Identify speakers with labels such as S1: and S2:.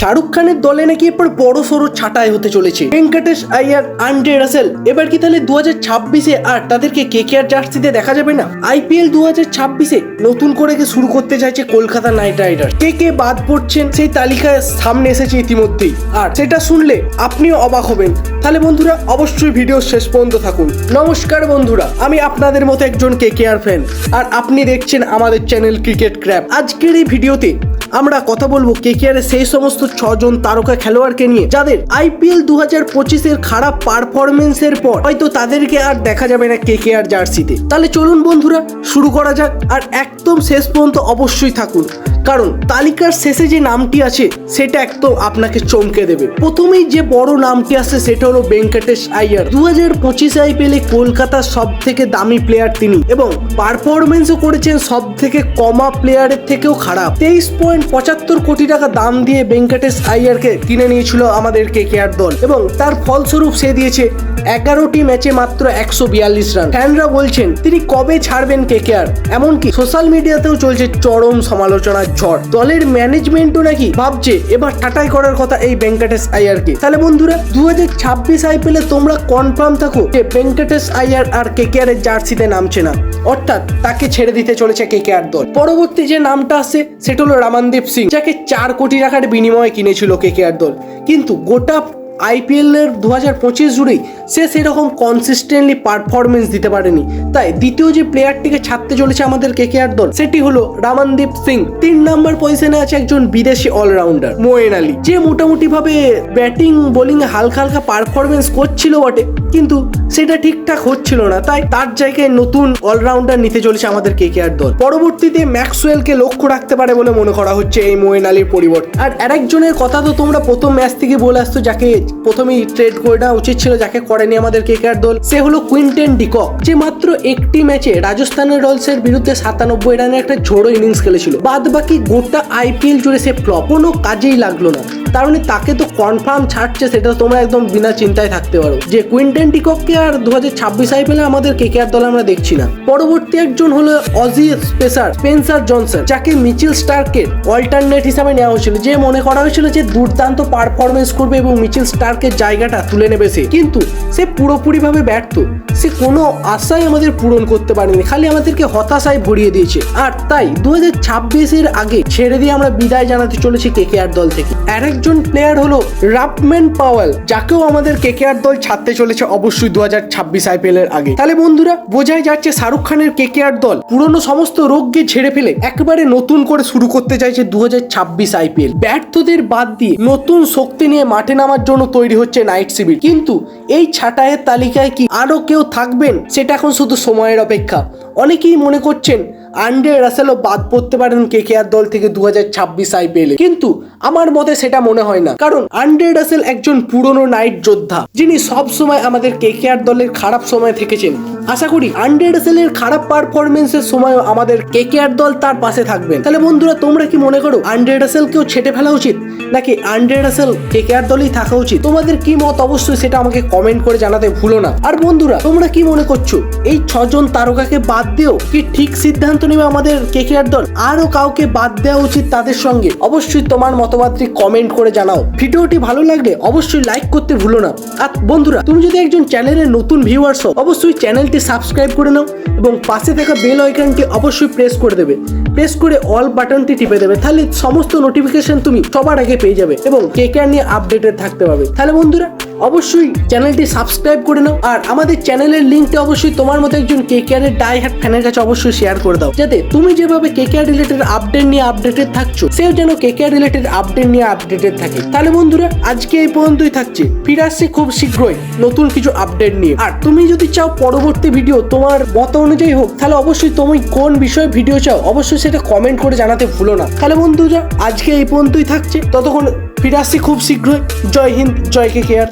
S1: শাহরুখ খানের দলে নাকি এরপর বড় সড়ো ছাটাই হতে চলেছে। ভেঙ্কটেশ, আইয়ার আন্ড্রে রাসেল, এবার কি তাহলে দু হাজার ছাব্বিশে আর তাদেরকে কে কে আর জার্সিতে দেখা যাবে না? আইপিএল দু হাজার ছাব্বিশে নতুন করে শুরু করতে চাইছে কলকাতা নাইট রাইডার কে কে বাদ পড়ছেন সেই তালিকায় সামনে এসেছে ইতিমধ্যেই। আর সেটা শুনলে আপনিও অবাক হবেন। তাহলে বন্ধুরা, অবশ্যই ভিডিও শেষ পর্যন্ত থাকুন। নমস্কার বন্ধুরা, আমি আপনাদের মতো একজন কে কে আর ফ্যান। আর আপনি দেখছেন আমাদের চ্যানেল ক্রিকেট ক্র্যাপ আজকের এই ভিডিওতে আমরা কথা বলব কে কে সেই সমস্ত ছজন তারকা খেলোয়াড়কে নিয়ে, যাদের আইপিএল দু হাজার পঁচিশের খারাপ পারফরমেন্সের পর হয়তো তাদেরকে আর দেখা যাবে না কে আর জার্সিতে। তাহলে চলুন বন্ধুরা, শুরু করা যাক, আর একদম শেষ পর্যন্ত অবশ্যই থাকুন। কারণ তালিকার শেষে যে নামটি আছে, সেটা একদম আপনাকে চমকে দেবে। প্রথমেই যে বড় নামটি আছে, সেটা হলো ভেঙ্কটেশ আইয়ার দু হাজার পঁচিশ আইপিএলে কলকাতার সব থেকে দামি প্লেয়ার তিনি এবং পারফরমেন্সও করেছেন সব থেকে কমা প্লেয়ারের থেকেও খারাপ। তেইশ পয়েন্ট পঁচাত্তর কোটি টাকা দাম দিয়ে ভেঙ্কটেশ আইয়ারকে কিনে নিয়েছিল আমাদের কে কে আর দল এবং তার ফলস্বরূপ সে দিয়েছে এগারোটি ম্যাচে মাত্র একশো বিয়াল্লিশ রান। ফ্যানরা বলছেন, তিনি কবে ছাড়বেন কে কে আর এমনকি সোশ্যাল মিডিয়াতেও চলছে চরম সমালোচনার ঝড়। দলের ম্যানেজমেন্টও নাকি ভাবছে, এবার টাটাই করার কথা এই ভেঙ্কটেশ আইয়ারকে তাহলে বন্ধুরা দু হাজার ছাব্বিশ আইপিএলে তোমরা কনফার্ম থাকো যে ভেঙ্কটেশ আইয়ার আর কে কে আর এর জার্সিতে নামছে না। অর্থাৎ তাকে ছেড়ে দিতে চলেছে কে কে আর দল। পরবর্তী যে নামটা আসে সেটা হলো রামানদীপ সিং, যাকে চার কোটি টাকার বিনিময়ে কিনেছিল কে কে আর দল। কিন্তু গোটা আইপিএল এর দু হাজার পঁচিশ জুড়েই সে সেরকম কনসিস্টেন্টলি পারফরমেন্স দিতে পারেনি। তাই দ্বিতীয় যে প্লেয়ারটিকে ছাড়তে চলেছে আমাদের কেকেআর দল, সেটি হলো রামানদীপ সিং। তিন নাম্বার পজিশনে আছে একজন বিদেশি অলরাউন্ডার মোয়েন আলী। যে মোটামুটিভাবে ব্যাটিং বোলিং হালকা হালকা পারফরমেন্স করছিল বটে, কিন্তু সেটা ঠিকঠাক হচ্ছিল না, তাই তার জায়গায় নতুন অলরাউন্ডার নিতে চলেছে আমাদের কেকেআর দল। পরবর্তীতে ম্যাক্সওয়েলকে লক্ষ্য রাখতে পারে বলে মনে করা হচ্ছে এই মোয়েন আলীর পরিবর্তে আর আরেকজনের কথা তো তোমরা প্রথম ম্যাচ থেকে বলে আসতো যাকে প্রথমেই ট্রেড করে নেওয়া উচিত ছিল, যাকে করেনি আমাদের কেকেআর দল, সে হলো কুইন্টেন ডিকক, যে মাত্র একটি ম্যাচে রাজস্থানের রয়্যালসের বিরুদ্ধে সাতানব্বই রানের একটা ঝোড়ো ইনিংস খেলেছিল। বাদ বাকি গোটা আইপিএল জুড়ে সে ফ্লপ কোনো কাজেই লাগল না। তার তাকে তো কনফার্ম ছাড়ছে, সেটা তোমরা একদম বিনা চিন্তায় থাকতে পারো। যে কুইন্টেন ডিকককে আর দু হাজার ছাব্বিশ আইপিএলে আমাদের কেকেআর দলে আমরা দেখছি না। পরবর্তী একজন হলো অজি স্পেসার স্পেন্সার জনসন যাকে মিচিল স্টার্কের অল্টারনেট হিসাবে নেওয়া হয়েছিল। যে মনে করা হয়েছিল যে দুর্দান্ত পারফরমেন্স করবে এবং মিচিল স্টার্কের জায়গাটা তুলে নেবে সে। কিন্তু সে পুরোপুরিভাবে ব্যর্থ। সে কোনো আশাই আমাদের পূরণ করতে পারেনি, খালি আমাদেরকে হতাশায় ভরিয়ে দিয়েছে। আর তাই দু হাজার আগে ছেড়ে দিয়ে আমরা বিদায় জানাতে চলেছি কেকেআর দল থেকে। আর একজন প্লেয়ার হলো রাপম্যান পাওয়েল, যাকেও আমাদের কেকেআর দল ছাড়তে চলেছে অবশ্যই দু হাজার ছাব্বিশ আইপিএল এর আগে। তাহলে বন্ধুরা, বোঝাই যাচ্ছে শাহরুখ খানের কেকেআর দল পুরনো সমস্ত রোগকে ঝেড়ে ফেলে একবারে নতুন করে শুরু করতে চাইছে দু হাজার ছাব্বিশ আইপিএল ব্যর্থদের বাদ দিয়ে নতুন শক্তি নিয়ে মাঠে নামার জন্য তৈরি হচ্ছে নাইট শিবির। কিন্তু এই ছাঁটাইয়ের তালিকায় কি আরও কেউ থাকবেন সেটা এখন শুধু সময়ের অপেক্ষা। অনেকেই মনে করছেন আন্ডে রাসেলও বাদ পড়তে পারেন কে কে আর দল থেকে দু হাজার ছাব্বিশ আইপিএল। কিন্তু আমার মতে সেটা মনে হয় না। কারণ আন্ডে রাসেল একজন পুরনো নাইট যোদ্ধা, যিনি সব সময় আমাদের কে কে আর দলের খারাপ সময় থেকেছেন। আশা করি আন্ডে রাসেলের খারাপ পারফরমেন্সের সময়ও আমাদের কে কে আর দল তার পাশে থাকবেন। তাহলে বন্ধুরা, তোমরা কি মনে করো আন্ডে রাসেলকেও ছেটে ফেলা উচিত, নাকি আন্ডে রাসেল কে কে আর দলেই থাকা উচিত? তোমাদের কি মত অবশ্যই সেটা আমাকে কমেন্ট করে জানাতে ভুলো না। আর বন্ধুরা, তোমরা কি মনে করছ, এই ছজন তারকাকে বাদ দিও কি ঠিক সিদ্ধান্ত নেবে আমাদের কেকেআর দল? আরও কাউকে বাদ দেওয়া উচিত তাদের সঙ্গে। অবশ্যই তোমার মতামতটি কমেন্ট করে জানাও। ভিডিওটি ভালো লাগলে অবশ্যই লাইক করতে ভুলো না। আর বন্ধুরা, তুমি যদি একজন চ্যানেলের নতুন ভিউয়ার্স হও, অবশ্যই চ্যানেলটি সাবস্ক্রাইব করে নাও এবং পাশে থাকা বেল আইকনটি অবশ্যই প্রেস করে দেবে। প্রেস করে অল বাটনটি টিপে দেবে, তাহলে সমস্ত নোটিফিকেশন তুমি সবার আগে পেয়ে যাবে এবং কেকেআর নিয়ে আপডেটেড থাকতে পারবে তাহলে বন্ধুরা অবশ্যই চ্যানেলটি সাবস্ক্রাইব করে নাও আর আমাদের চ্যানেলের লিঙ্কটা অবশ্যই তোমার মতো একজন কেকেআর এর ডাই হ্যাট ফ্যানের কাছে অবশ্যই শেয়ার করে দাও। যাতে তুমি যেভাবে কেকেআর রিলেটেড আপডেট নিয়ে আপডেটেড থাকছো, সেও যেন কে কেকেআর রিলেটেড আপডেট নিয়ে আপডেটেড থাকে। তাহলে বন্ধুরা, আজকে এই পর্যন্তই থাকছে। ফিরে আসছি খুব শীঘ্রই নতুন কিছু আপডেট নিয়ে। আর তুমি যদি চাও পরবর্তী ভিডিও তোমার মত অনুযায়ী হোক, তাহলে অবশ্যই তুমি কোন বিষয়ে ভিডিও চাও, অবশ্যই সেটা কমেন্ট করে জানাতে ভুলো না। তাহলে বন্ধুরা, আজকে এই পর্যন্তই থাকছে। ততক্ষণ ফিরে আসছি খুব শীঘ্রই। জয় হিন্দ, জয় কে কেয়ার